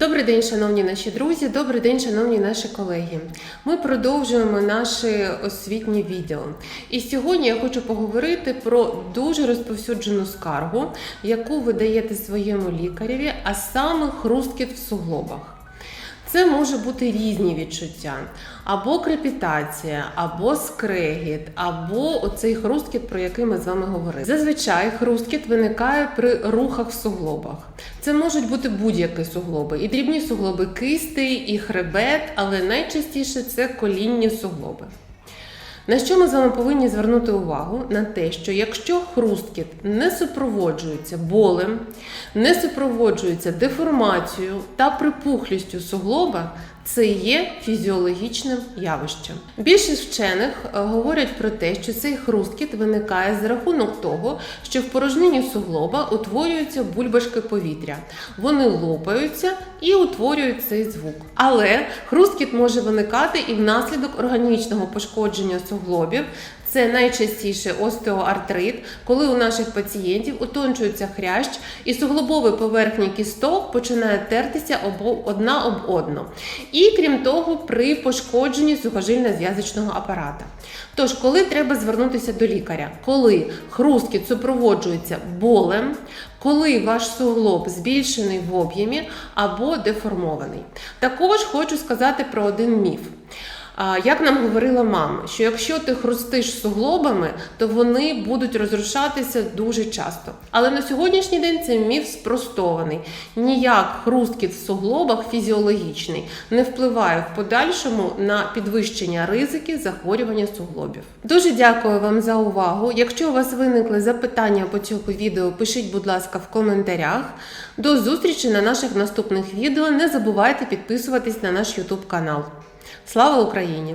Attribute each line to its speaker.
Speaker 1: Добрий день, шановні наші друзі, добрий день, шановні наші колеги. Ми продовжуємо наше освітнє відео. І сьогодні я хочу поговорити про дуже розповсюджену скаргу, яку ви даєте своєму лікареві, а саме хрусткіт в суглобах. Це може бути різні відчуття, або крепітація, або скрегіт, або оцей хрусткіт, про який ми з вами говорили. Зазвичай хрусткіт виникає при рухах в суглобах. Це можуть бути будь-які суглоби, і дрібні суглоби кисти, і хребет, але найчастіше це колінні суглоби. На що ми з вами повинні звернути увагу? На те, що якщо хрусткіт не супроводжується болем, не супроводжується деформацією та припухлістю суглоба, це є фізіологічним явищем. Більшість вчених е, говорять про те, що цей хрусткіт виникає за рахунок того, що в порожнині суглоба утворюються бульбашки повітря. Вони лопаються і утворюють цей звук. Але хрусткіт може виникати і внаслідок органічного пошкодження суглобів. Це найчастіше остеоартрит, коли у наших пацієнтів утончується хрящ і суглобові поверхні кісток починають тертися одна об одну. І крім того, при пошкодженні сухожильно-зв'язочного апарата. Тож, коли треба звернутися до лікаря, коли хрусткіт супроводжується болем, коли ваш суглоб збільшений в об'ємі або деформований. Також хочу сказати про один міф. Як нам говорила мама, що якщо ти хрустиш суглобами, то вони будуть розрушатися дуже часто. Але на сьогоднішній день цей міф спростований. Ніяк хрусткіт в суглобах фізіологічний не впливає в подальшому на підвищення ризики захворювання суглобів. Дуже дякую вам за увагу. Якщо у вас виникли запитання по цьому відео, пишіть, будь ласка, в коментарях. До зустрічі на наших наступних відео. Не забувайте підписуватись на наш YouTube канал. Слава Україні!